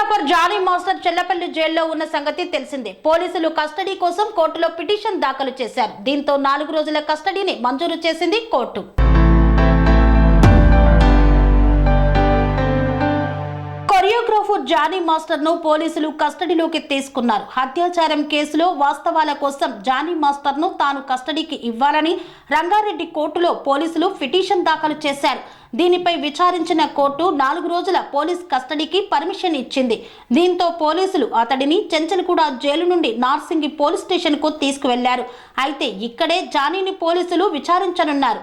Choreographer Johnny master Chellapalli జైల్లో ఉన్న సంగతి తెలిసిందే. పోలీసులు కస్టడీ కోసం కోర్టులో పిటిషన్ దాఖలు చేశారు. దీంతో నాలుగు రోజుల కస్టడీని మంజూరు చేసింది కోర్టు. కొరియోగ్రాఫర్ జానీ మాస్టర్ను పోలీసులు కస్టడీలోకి తీసుకున్నారు. అత్యాచారం కేసులో వాస్తవాల కోసం జానీ మాస్టర్ను తాను కస్టడీకి ఇవ్వాలని రంగారెడ్డి కోర్టులో పోలీసులు పిటిషన్ దాఖలు చేశారు. దీనిపై విచారించిన కోర్టు నాలుగు రోజుల పోలీస్ కస్టడీకి పర్మిషన్ ఇచ్చింది. దీంతో పోలీసులు అతడిని చెంచల్గూడ జైలు నుండి నార్సింగి పోలీస్ స్టేషన్కు తీసుకువెళ్ళారు. అయితే ఇక్కడే జానీని పోలీసులు విచారించనున్నారు.